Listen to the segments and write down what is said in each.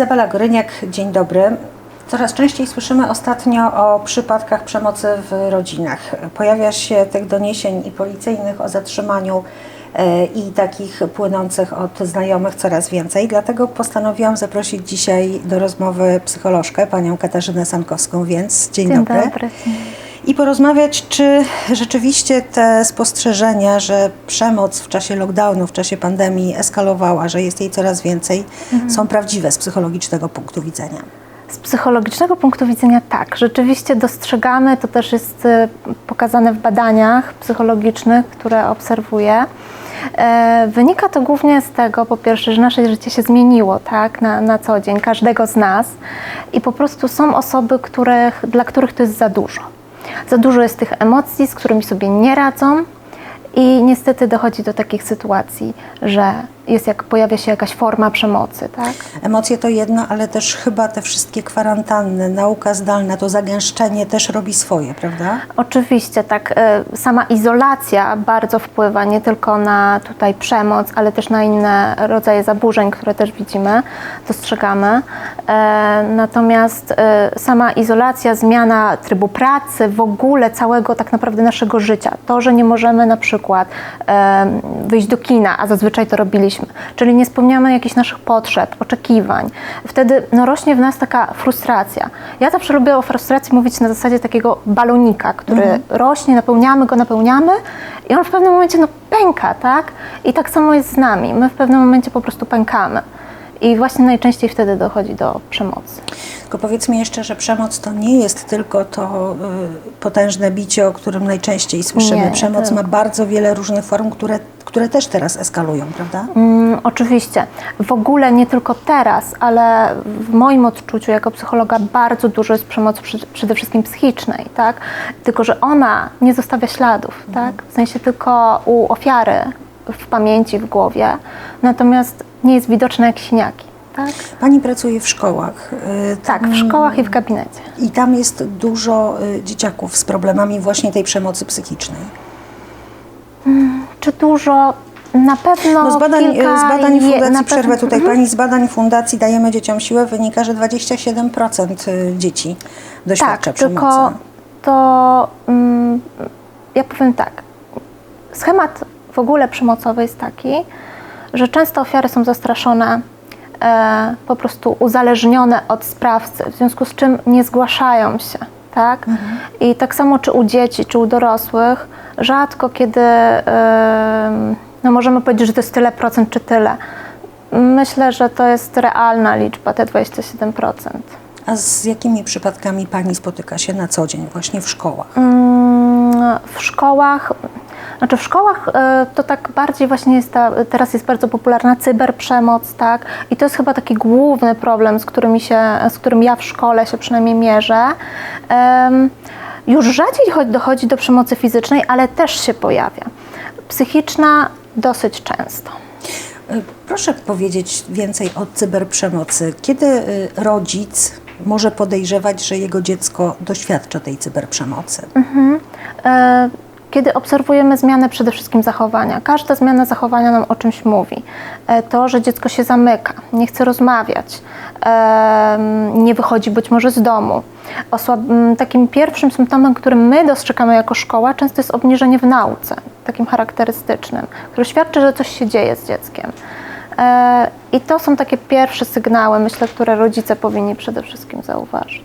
Izabela Goryniak, dzień dobry. Coraz częściej słyszymy ostatnio o przypadkach przemocy w rodzinach. Pojawia się tych doniesień i policyjnych o zatrzymaniu e, i takich płynących od znajomych coraz więcej. Dlatego postanowiłam zaprosić dzisiaj do rozmowy psycholożkę, panią Katarzynę Sankowską, więc dzień, Dzień dobry. dobry. I porozmawiać, czy rzeczywiście te spostrzeżenia, że przemoc w czasie lockdownu, w czasie pandemii eskalowała, że jest jej coraz więcej, są prawdziwe z psychologicznego punktu widzenia. Z psychologicznego punktu widzenia tak, rzeczywiście dostrzegamy, to też jest e, pokazane w badaniach psychologicznych, które obserwuję. E, Wynika to głównie z tego, po pierwsze, że nasze życie się zmieniło tak, na, na co dzień, każdego z nas i po prostu są osoby, których, dla których to jest za dużo. Za dużo jest tych emocji, z którymi sobie nie radzą i niestety dochodzi do takich sytuacji, że jest jak, pojawia się jakaś forma przemocy, tak? Emocje to jedno, ale też chyba te wszystkie kwarantanny, nauka zdalna, to zagęszczenie też robi swoje, prawda? Oczywiście, tak. e, Sama izolacja bardzo wpływa nie tylko na tutaj przemoc, ale też na inne rodzaje zaburzeń, które też widzimy, dostrzegamy. E, Natomiast e, sama izolacja, zmiana trybu pracy, w ogóle całego tak naprawdę naszego życia, to, że nie możemy na przykład wyjść do kina, a zazwyczaj to robiliśmy, czyli nie spełniamy jakichś naszych potrzeb, oczekiwań, wtedy no, rośnie w nas taka frustracja. Ja zawsze lubię o frustracji mówić na zasadzie takiego balonika, który rośnie, napełniamy go, napełniamy i on w pewnym momencie no, pęka, tak? I tak samo jest z nami. My w pewnym momencie po prostu pękamy. I właśnie najczęściej wtedy dochodzi do przemocy. Tylko powiedz mi jeszcze, że przemoc to nie jest tylko to y, potężne bicie, o którym najczęściej słyszymy. Nie, przemoc to- ma bardzo wiele różnych form, które, które też teraz eskalują, prawda? Mm, oczywiście. W ogóle nie tylko teraz, ale w moim odczuciu jako psychologa bardzo dużo jest przemocy przy, przede wszystkim psychicznej, tak? Tylko, że ona nie zostawia śladów, tak? W sensie tylko u ofiary w pamięci, w głowie, natomiast nie jest widoczna jak siniaki, tak? Pani pracuje w szkołach. y, Tak, w szkołach i w gabinecie. I tam jest dużo y, dzieciaków z problemami właśnie tej przemocy psychicznej. Czy dużo? Na pewno No z badań, kilka z badań je- fundacji, na przerwę pewno- tutaj Mhm. Pani, z badań fundacji Dajemy Dzieciom Siłę wynika, że 27% dzieci doświadcza tak, przemocy. tylko to mm, ja powiem tak. Schemat w ogóle przemocowy jest taki, że często ofiary są zastraszone, e, po prostu uzależnione od sprawcy, w związku z czym nie zgłaszają się. Tak? I tak samo czy u dzieci, czy u dorosłych, rzadko kiedy no możemy powiedzieć, że to jest tyle procent, czy tyle. Myślę, że to jest realna liczba, te 27%. A z jakimi przypadkami Pani spotyka się na co dzień właśnie w szkołach? Mm, W szkołach, znaczy w szkołach e, to tak bardziej właśnie jest ta, teraz jest bardzo popularna cyberprzemoc, tak? I to jest chyba taki główny problem, z, którymi się, z którym ja w szkole się przynajmniej mierzę. Już rzadziej cho- dochodzi do przemocy fizycznej, ale też się pojawia. Psychiczna dosyć często. Y, Proszę powiedzieć więcej o cyberprzemocy. Kiedy y, rodzic może podejrzewać, że jego dziecko doświadcza tej cyberprzemocy? E, Kiedy obserwujemy zmianę przede wszystkim zachowania, każda zmiana zachowania nam o czymś mówi. E, To, że dziecko się zamyka, nie chce rozmawiać, nie wychodzi być może z domu. Takim pierwszym symptomem, który my dostrzegamy jako szkoła, często jest obniżenie w nauce, takim charakterystycznym, który świadczy, że coś się dzieje z dzieckiem. E, I to są takie pierwsze sygnały, myślę, które rodzice powinni przede wszystkim zauważyć.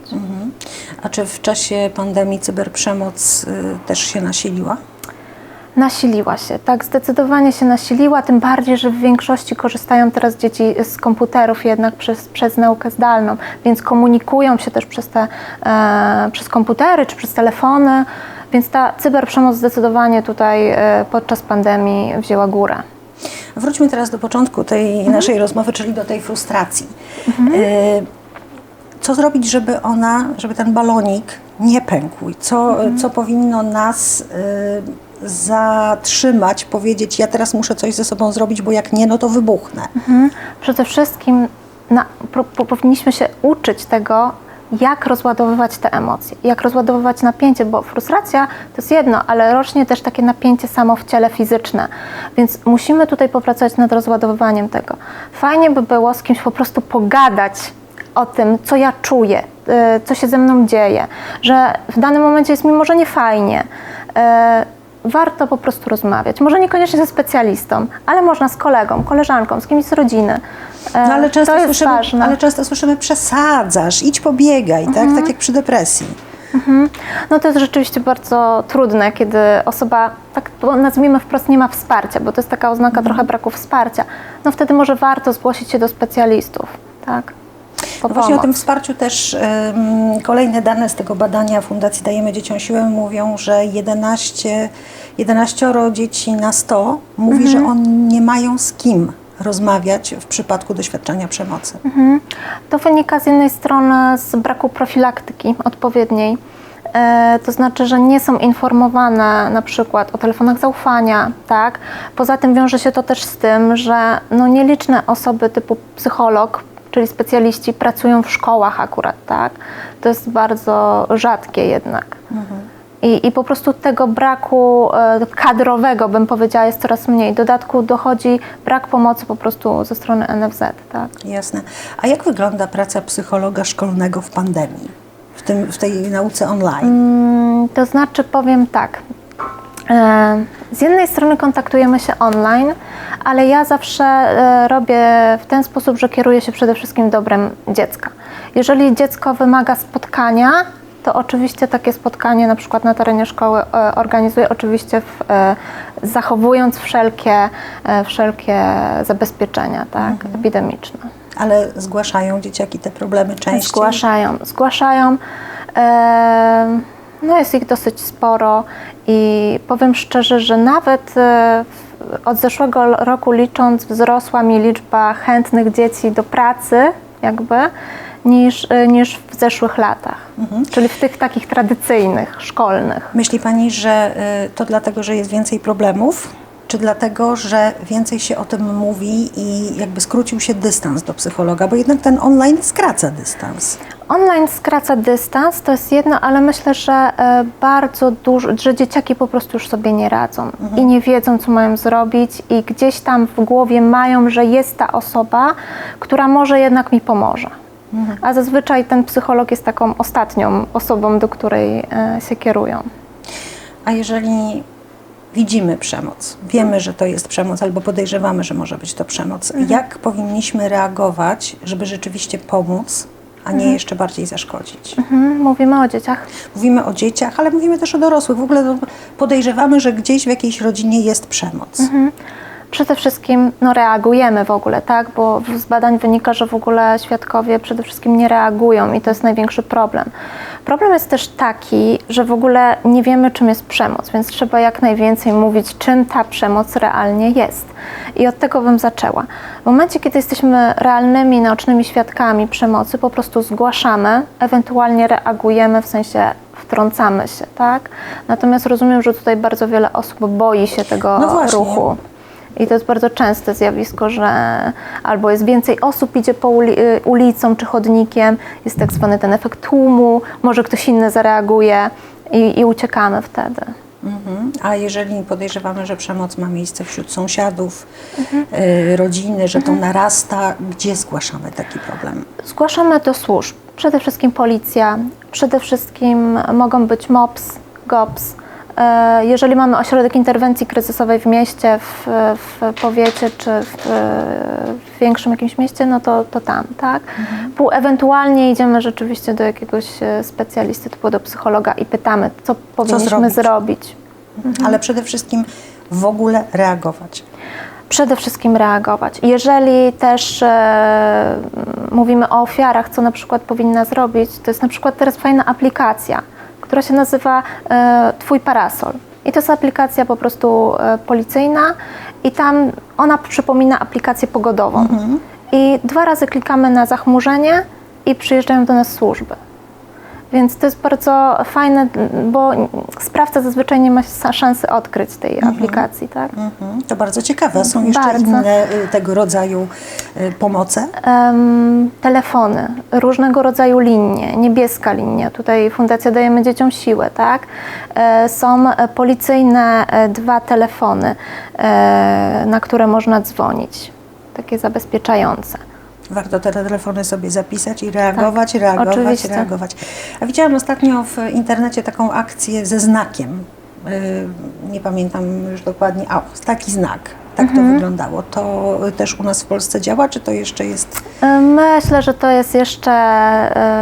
A czy w czasie pandemii cyberprzemoc y, też się nasiliła? Nasiliła się, tak, zdecydowanie się nasiliła, tym bardziej, że w większości korzystają teraz dzieci z komputerów jednak przez, przez naukę zdalną, więc komunikują się też przez te, e, przez komputery czy przez telefony, więc ta cyberprzemoc zdecydowanie tutaj e, podczas pandemii wzięła górę. Wróćmy teraz do początku tej naszej rozmowy, czyli do tej frustracji. Y, Co zrobić, żeby ona, żeby ten balonik nie pękł? Co, co powinno nas y, zatrzymać, powiedzieć, ja teraz muszę coś ze sobą zrobić, bo jak nie, no to wybuchnę. Mhm. Przede wszystkim na, po, powinniśmy się uczyć tego, jak rozładowywać te emocje, jak rozładowywać napięcie, bo frustracja to jest jedno, ale rośnie też takie napięcie samo w ciele fizyczne, więc musimy tutaj popracować nad rozładowywaniem tego. Fajnie by było z kimś po prostu pogadać o tym, co ja czuję, e, co się ze mną dzieje, że w danym momencie jest mi może nie fajnie. e, Warto po prostu rozmawiać. Może niekoniecznie ze specjalistą, ale można z kolegą, koleżanką, z kimś z rodziny. E, No, ale, często słyszymy, ważne. ale często słyszymy przesadzasz, idź pobiegaj, tak? tak jak przy depresji. No to jest rzeczywiście bardzo trudne, kiedy osoba, tak nazwijmy wprost, nie ma wsparcia, bo to jest taka oznaka trochę braku wsparcia. No wtedy może warto zgłosić się do specjalistów, tak? No właśnie o tym wsparciu też em, kolejne dane z tego badania Fundacji Dajemy Dzieciom Siłę mówią, że 11, 11 dzieci na 100 mówi, że oni nie mają z kim rozmawiać w przypadku doświadczenia przemocy. To wynika z jednej strony z braku profilaktyki odpowiedniej. E, To znaczy, że nie są informowane na przykład o telefonach zaufania, tak? Poza tym wiąże się to też z tym, że no nieliczne osoby typu psycholog, czyli specjaliści pracują w szkołach akurat, tak? To jest bardzo rzadkie jednak. I, I po prostu tego braku e, kadrowego, bym powiedziała, jest coraz mniej. W dodatku dochodzi brak pomocy po prostu ze strony NFZ, tak? Jasne. A jak wygląda praca psychologa szkolnego w pandemii, w, tym, w tej nauce online? Mm, To znaczy, powiem tak. E, Z jednej strony kontaktujemy się online, ale ja zawsze e, robię w ten sposób, że kieruję się przede wszystkim dobrem dziecka. Jeżeli dziecko wymaga spotkania, to oczywiście takie spotkanie na przykład na terenie szkoły e, organizuję, oczywiście w, e, zachowując wszelkie, e, wszelkie zabezpieczenia tak, epidemiczne. Ale zgłaszają dzieciaki te problemy częściej? Zgłaszają, zgłaszają. No jest ich dosyć sporo i powiem szczerze, że nawet od zeszłego roku licząc wzrosła mi liczba chętnych dzieci do pracy jakby niż, e, niż w zeszłych latach, czyli w tych takich tradycyjnych, szkolnych. Myśli Pani, że y, to dlatego, że jest więcej problemów, czy dlatego, że więcej się o tym mówi i jakby skrócił się dystans do psychologa, bo jednak ten online skraca dystans. Online skraca dystans, to jest jedno, ale myślę, że e, bardzo dużo, że dzieciaki po prostu już sobie nie radzą i nie wiedzą, co mają zrobić i gdzieś tam w głowie mają, że jest ta osoba, która może jednak mi pomoże. A zazwyczaj ten psycholog jest taką ostatnią osobą, do której e, się kierują. A jeżeli widzimy przemoc, wiemy, że to jest przemoc albo podejrzewamy, że może być to przemoc, jak powinniśmy reagować, żeby rzeczywiście pomóc, a nie jeszcze bardziej zaszkodzić? Mhm, mówimy o dzieciach. Mówimy o dzieciach, ale mówimy też o dorosłych. W ogóle podejrzewamy, że gdzieś w jakiejś rodzinie jest przemoc. Przede wszystkim no, reagujemy w ogóle, tak? Bo z badań wynika, że w ogóle świadkowie przede wszystkim nie reagują i to jest największy problem. Problem jest też taki, że w ogóle nie wiemy, czym jest przemoc, więc trzeba jak najwięcej mówić, czym ta przemoc realnie jest. I od tego bym zaczęła. W momencie, kiedy jesteśmy realnymi, naocznymi świadkami przemocy, po prostu zgłaszamy, ewentualnie reagujemy, w sensie wtrącamy się, tak? Natomiast rozumiem, że tutaj bardzo wiele osób boi się tego No ruchu. I to jest bardzo częste zjawisko, że albo jest więcej osób idzie po y, ulicą czy chodnikiem, jest tak zwany ten efekt tłumu, może ktoś inny zareaguje i, i uciekamy wtedy. Mhm. A jeżeli podejrzewamy, że przemoc ma miejsce wśród sąsiadów, y, rodziny, że to narasta, gdzie zgłaszamy taki problem? Zgłaszamy do służb. Przede wszystkim policja, przede wszystkim mogą być MOPS, GOPS. E, Jeżeli mamy ośrodek interwencji kryzysowej w mieście, w, w powiecie czy w, w większym jakimś mieście, no to, to tam, tak? Pół, ewentualnie idziemy rzeczywiście do jakiegoś e, specjalisty, typu do psychologa i pytamy, co powinniśmy zrobić? zrobić. Ale przede wszystkim w ogóle reagować. przede wszystkim reagować. Jeżeli też e, mówimy o ofiarach, co na przykład powinna zrobić, to jest na przykład teraz fajna aplikacja, która się nazywa e, Twój parasol. I to jest aplikacja po prostu e, policyjna i tam ona przypomina aplikację pogodową. I dwa razy klikamy na zachmurzenie i przyjeżdżają do nas służby. Więc to jest bardzo fajne, bo sprawca zazwyczaj nie ma szansy odkryć tej aplikacji, tak? Mhm. To bardzo ciekawe. Są jeszcze Bardzo. inne y, tego rodzaju y, pomoce? Em, telefony, różnego rodzaju linie, niebieska linia, tutaj Fundacja Dajemy Dzieciom Siłę, tak? E, są policyjne e, dwa telefony, e, na które można dzwonić, takie zabezpieczające. Warto te telefony sobie zapisać i reagować, reagować, Tak, oczywiście. reagować. A widziałam ostatnio w internecie taką akcję ze znakiem. Yy, Nie pamiętam już dokładnie. A, taki znak. Tak Mhm. to wyglądało. To też u nas w Polsce działa, czy to jeszcze jest. Y, Myślę, że to jest jeszcze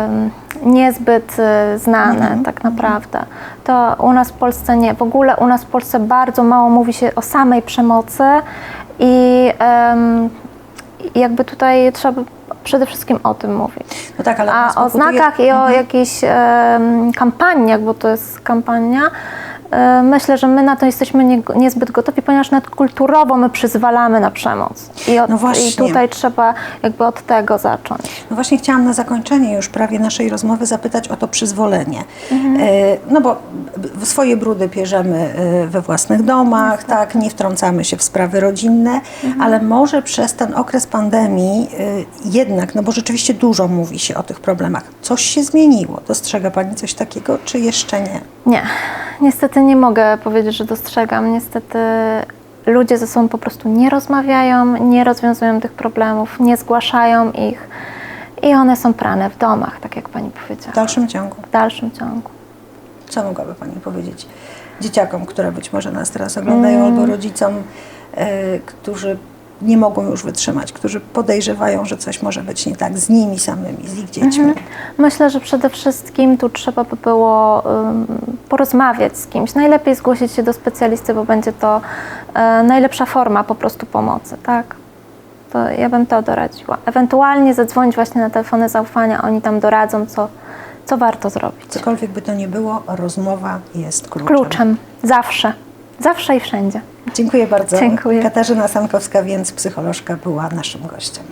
ym, niezbyt y, znane tak naprawdę. To u nas w Polsce nie. W ogóle u nas w Polsce bardzo mało mówi się o samej przemocy i jakby tutaj trzeba przede wszystkim o tym mówić. No tak, ale A o powoduje- znakach i o Mhm. jakichś em, kampaniach, bo to jest kampania, e, myślę, że my na to jesteśmy nie, niezbyt gotowi, ponieważ nawet kulturowo my przyzwalamy na przemoc. I, od, No właśnie. I tutaj trzeba jakby od tego zacząć. No właśnie chciałam na zakończenie już prawie naszej rozmowy zapytać o to przyzwolenie. E, No bo swoje brudy bierzemy e, we własnych domach, tak, nie wtrącamy się w sprawy rodzinne, ale może przez ten okres pandemii e, jednak, no bo rzeczywiście dużo mówi się o tych problemach. Coś się zmieniło. Dostrzega Pani coś takiego, czy jeszcze nie? Nie, niestety nie mogę powiedzieć, że dostrzegam. Niestety ludzie ze sobą po prostu nie rozmawiają, nie rozwiązują tych problemów, nie zgłaszają ich i one są prane w domach, tak jak Pani W powiedziała, dalszym ciągu. w dalszym ciągu. Co mogłaby Pani powiedzieć dzieciakom, które być może nas teraz oglądają, albo rodzicom, e, którzy nie mogą już wytrzymać, którzy podejrzewają, że coś może być nie tak z nimi samymi, z ich dziećmi. Myślę, że przede wszystkim tu trzeba by było porozmawiać z kimś. Najlepiej zgłosić się do specjalisty, bo będzie to e, najlepsza forma po prostu pomocy, tak? To ja bym to doradziła. Ewentualnie zadzwonić właśnie na telefony zaufania, oni tam doradzą, co, co warto zrobić. Cokolwiek by to nie było, rozmowa jest kluczem. Kluczem. Zawsze. Zawsze i wszędzie. Dziękuję bardzo. Dziękuję. Katarzyna Sankowska, więc psycholożka, była naszym gościem.